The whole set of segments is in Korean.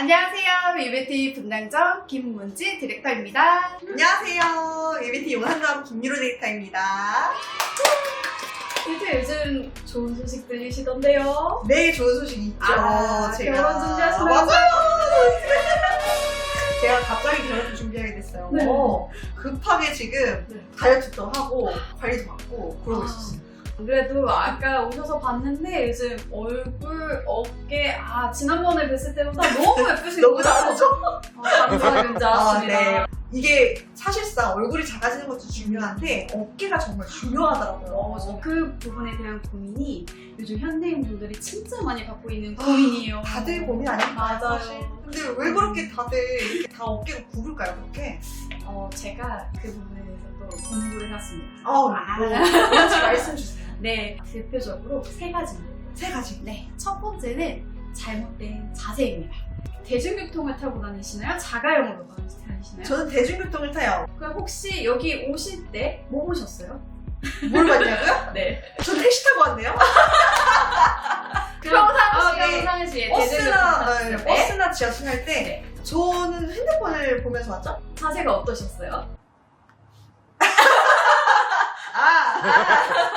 안녕하세요. 위베티 분당점 김문지 디렉터입니다. 안녕하세요. 예비티 용산점 김유로 데이터입니다. 이제 요즘 좋은 소식 들리시던데요. 네, 좋은 소식이 있죠. 아, 결혼 준비하시나요? 맞아요. 제가 갑자기 결혼 준비하게 됐어요. 네. 어, 급하게 지금 네. 다이어트도 하고 관리도 받고 그러고 아. 있었어요. 그래도 아까 오셔서 봤는데 요즘 얼굴, 어깨, 아 지난번에 뵀을 때보다 너무 예쁘신 너무. 잘하죠? 아, 감사합니다. 아, 네. 이게 사실상 얼굴이 작아지는 것도 중요한데 어깨가 정말 중요하더라고요. 어. 그 부분에 대한 고민이 요즘 현대인 분들이 진짜 많이 갖고 있는 고민이에요. 다들 고민 아닐까요? 맞아요. 사실? 근데 왜 그렇게 다들 이렇게 다 어깨가 굵을까요, 그렇게? 어, 제가 그 부분에 대해서 또 공부를 해놨습니다. 아우, 아. 뭐, 그런지 말씀 주세요. 네, 대표적으로 세 가지입니다. 세 가지. 네, 첫 번째는 잘못된 자세입니다. 대중교통을 타고 다니시나요? 자가용으로 다니시나요? 저는 대중교통을 타요. 그럼 혹시 여기 오실 때 뭐 보셨어요? 뭘 봤냐고요? 네. 저는 택시 타고 왔네요. 평상시에 아, 네. 평상시에 대중교통 버스나, 타셨을 네, 때 버스나 지하철 할 때 네. 저는 핸드폰을 보면서 왔죠? 자세가 어떠셨어요? 아, 아,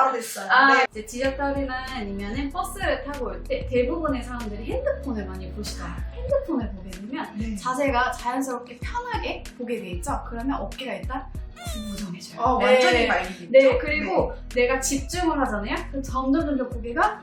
바로 됐어요. 아, 네. 이제 지하철이나 아니면 버스를 타고 올 때 대부분의 사람들이 핸드폰을 많이 보시더라고요. 핸드폰을 보게 되면 네. 자세가 자연스럽게 편하게 보게 돼 있죠. 그러면 어깨가 일단 구부정해져요. 어, 네. 완전히 말리기. 네, 그리고 내가 집중을 하잖아요. 그럼 점점 점점 고개가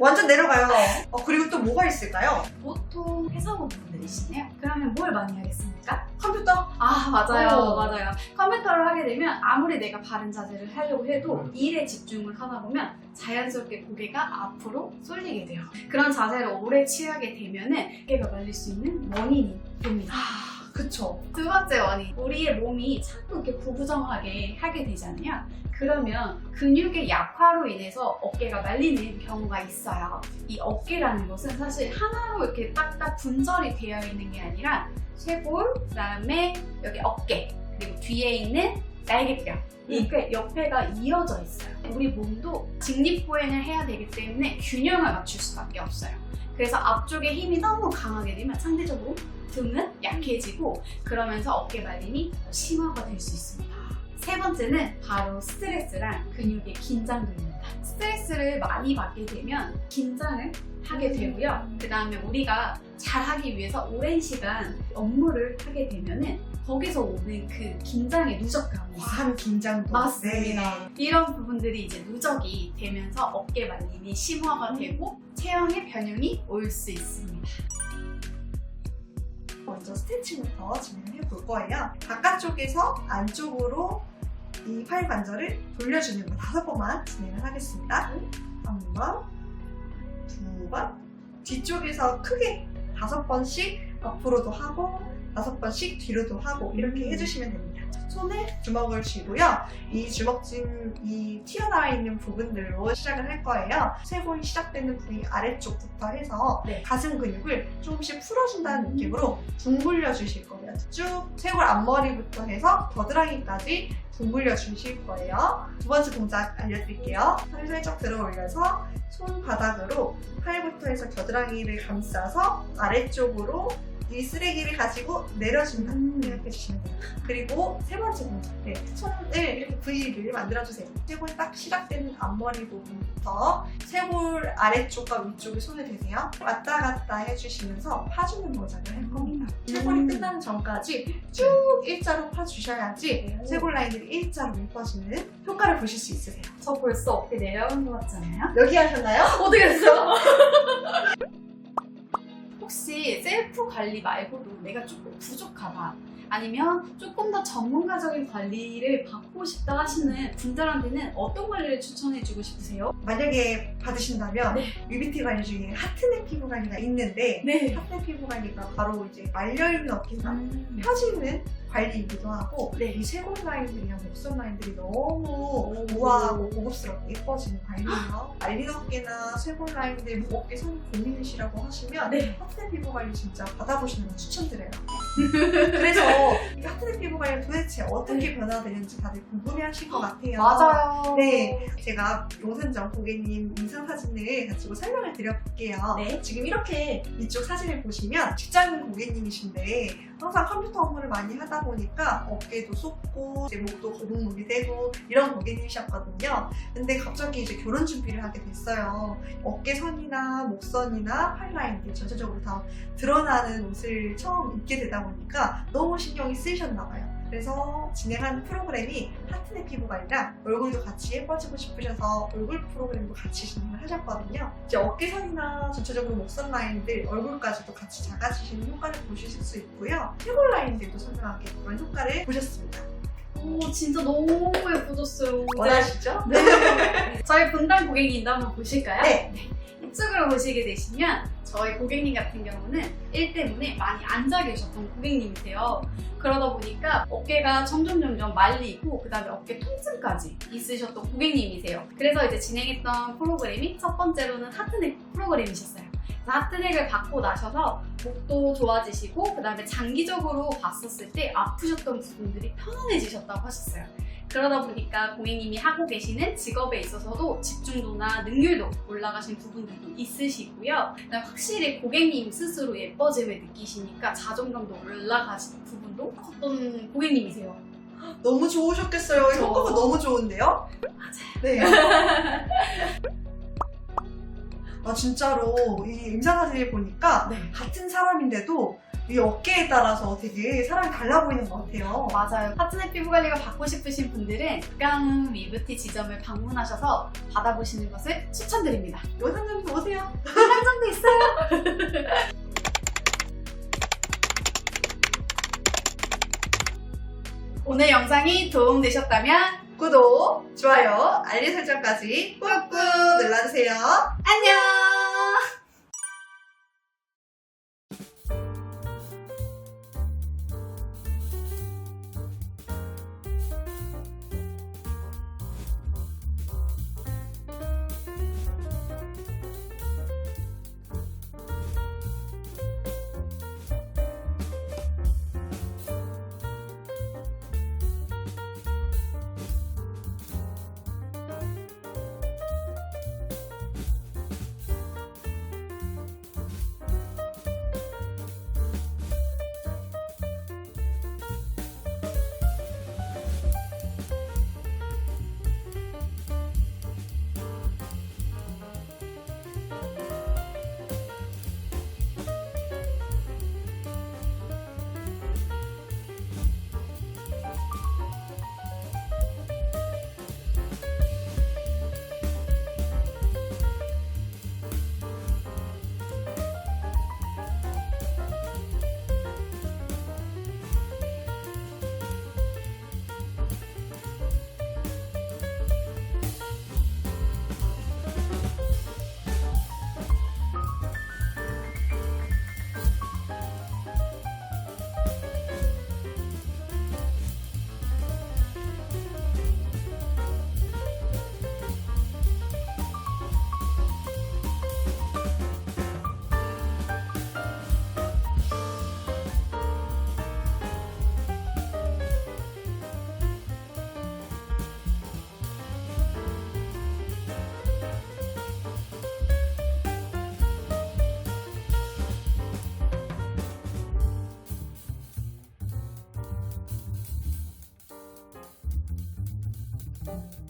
완전 내려가요. 어, 그리고 또 뭐가 있을까요? 보통 회사원분들이시네요. 그러면 뭘 많이 하겠습니까? 컴퓨터? 아, 맞아요. 어. 맞아요. 컴퓨터를 하게 되면 아무리 내가 바른 자세를 하려고 해도 일에 집중을 하다 보면 자연스럽게 고개가 앞으로 쏠리게 돼요. 그런 자세를 오래 취하게 되면 은 어깨가 말릴 수 있는 원인이 됩니다. 아, 그쵸. 두 번째 원인, 우리의 몸이 자꾸 이렇게 구부정하게 하게 되잖아요. 그러면 근육의 약화로 인해서 어깨가 말리는 경우가 있어요. 이 어깨라는 것은 사실 하나로 이렇게 딱딱 분절이 되어 있는 게 아니라 쇄골, 그 다음에 여기 어깨, 그리고 뒤에 있는 날개뼈. 이렇게 옆에가 이어져 있어요. 우리 몸도 직립보행을 해야 되기 때문에 균형을 맞출 수밖에 없어요. 그래서 앞쪽에 힘이 너무 강하게 되면 상대적으로 등은 약해지고 그러면서 어깨 말림이 더 심화가 될 수 있습니다. 세 번째는 바로 스트레스랑 근육의 긴장도입니다. 스트레스를 많이 받게 되면 긴장을 하게 되고요. 그 다음에 우리가 잘하기 위해서 오랜 시간 업무를 하게 되면은 거기서 오는 그 긴장의 있어요. 과한 긴장도. 맞습니다. 네. 이런 부분들이 이제 누적이 되면서 어깨 말림이 심화가 되고 체형의 변형이 올 수 있습니다. 먼저 스트레칭부터 진행해 볼 거예요. 바깥쪽에서 안쪽으로 이 팔 관절을 돌려주는 거 다섯 번만 진행을 하겠습니다. 한 번, 두 번, 뒤쪽에서 크게 다섯 번씩 앞으로도 하고 다섯 번씩 뒤로도 하고 이렇게 음. 해주시면 됩니다. 손에 주먹을 쥐고요. 이 주먹진 이 튀어나와 있는 부분들로 시작을 할 거예요. 쇄골이 시작되는 부위 아래쪽부터 해서 네. 가슴 근육을 조금씩 풀어준다는 음. 느낌으로 둥글려 주실 거예요. 쭉 쇄골 앞머리부터 해서 겨드랑이까지 둥글려 주실 거예요. 두 번째 동작 알려드릴게요. 팔을 살짝 들어 올려서 손바닥으로 팔부터 해서 겨드랑이를 감싸서 아래쪽으로 이 쓰레기를 가지고 내려준다 음. 생각해 주시면 돼요. 그리고 세 번째 동작. 네, 손을 이렇게 V를 만들어주세요. 쇄골 딱 시작되는 앞머리 부분부터 쇄골 아래쪽과 위쪽에 손을 대세요. 왔다 갔다 해주시면서 파주는 동작을 할 겁니다. 쇄골이 음. 끝나는 전까지 쭉 일자로 파주셔야지 쇄골 라인들이 일자로 예뻐지는 효과를 보실 수 있으세요. 저 벌써 어깨 내려온 것 같잖아요? 여기 하셨나요? 어떻게 됐어요? 혹시 셀프 관리 말고도 내가 조금 부족하다. 아니면 조금 더 전문가적인 관리를 받고 싶다 하시는 분들한테는 어떤 관리를 추천해주고 싶으세요? 만약에 받으신다면 네. UBT 관리 중에 하트넷 피부 관리가 있는데 네. 하트넷 피부 관리가 바로 이제 말려있는 어깨나 음. 펴지는 관리이기도 하고 네. 이 쇄골 라인들이랑 목선 라인들이 너무 오. 우아하고 고급스럽게 예뻐지는 관리예요. 말린 어깨나 쇄골 라인들, 목 어깨 선 고민이시라고 하시면 네. 하트네 피부 관리 진짜 받아보시는 거 추천드려요. 그래서 이 하트네 피부 관리 도대체 어떻게 변화되는지 다들 궁금해하실 것 같아요. 네. 맞아요. 네, 제가 전 고객님 인상 사진을 가지고 설명을 드려볼게요. 네. 지금 이렇게 이쪽 사진을 보시면 직장 고객님이신데 항상 컴퓨터 업무를 많이 하다 보니까 어깨도 쏟고 이제 목도 거북목이 되고 이런 고객님이셨거든요. 근데 갑자기 이제 결혼 준비를 하게 됐어요. 어깨선이나 목선이나 팔라인들 전체적으로 다 드러나는 옷을 처음 입게 되다 보니까 너무 신경이 쓰이셨나 봐요. 그래서 진행한 프로그램이 하트네 피부 관리랑 얼굴도 같이 예뻐지고 싶으셔서 얼굴 프로그램도 같이 진행을 하셨거든요. 이제 어깨선이나 전체적으로 목선 라인들, 얼굴까지도 같이 작아지시는 효과를 보실 수 있고요. 쇄골 라인들도 선명하게 그런 효과를 보셨습니다. 오, 진짜 너무 예뻐졌어요. 원하시죠? 네. 저희 분당 고객님도 한번 보실까요? 네. 이쪽으로 보시게 되시면 저희 고객님 같은 경우는 일 때문에 많이 앉아 계셨던 고객님이세요. 그러다 보니까 어깨가 점점 점점 말리고 그 다음에 어깨 통증까지 있으셨던 고객님이세요. 그래서 이제 진행했던 프로그램이 첫 번째로는 하트넥 프로그램이셨어요. 하트넥을 받고 나셔서 목도 좋아지시고 그 다음에 장기적으로 봤었을 때 아프셨던 부분들이 편안해지셨다고 하셨어요. 그러다 보니까 고객님이 하고 계시는 직업에 있어서도 집중도나 능률도 올라가신 부분들도 있으시고요. 확실히 고객님 스스로 예뻐짐을 느끼시니까 자존감도 올라가시는 부분도 컸던 고객님이세요. 너무 좋으셨겠어요. 그쵸. 효과가 너무 좋은데요? 맞아요. 네. 아 진짜로 이 임상 사진을 보니까 네. 같은 사람인데도 이 어깨에 따라서 되게 사람이 달라 보이는 것 같아요. 맞아요. 하트넷 피부 관리가 받고 싶으신 분들은 강음 위브티 지점을 방문하셔서 받아보시는 것을 추천드립니다. 영상점도 오세요. 한정도 있어요. 오늘 영상이 도움되셨다면 구독, 좋아요, 알림 설정까지 꾹꾹 눌러주세요. 안녕! 네.